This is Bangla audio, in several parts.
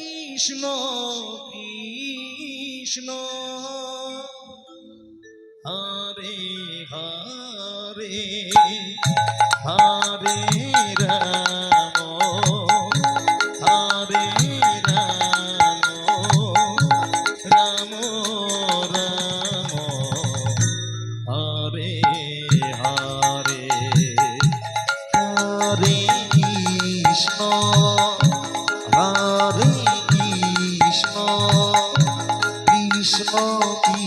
কৃষ্ণ কৃষ্ণ। হরে হরে।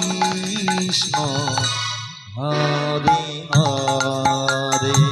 কৃষ্ণ হরে হরে।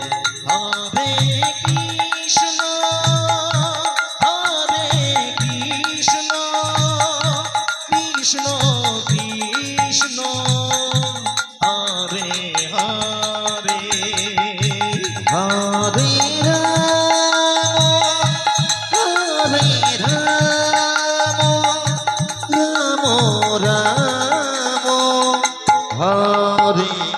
হরি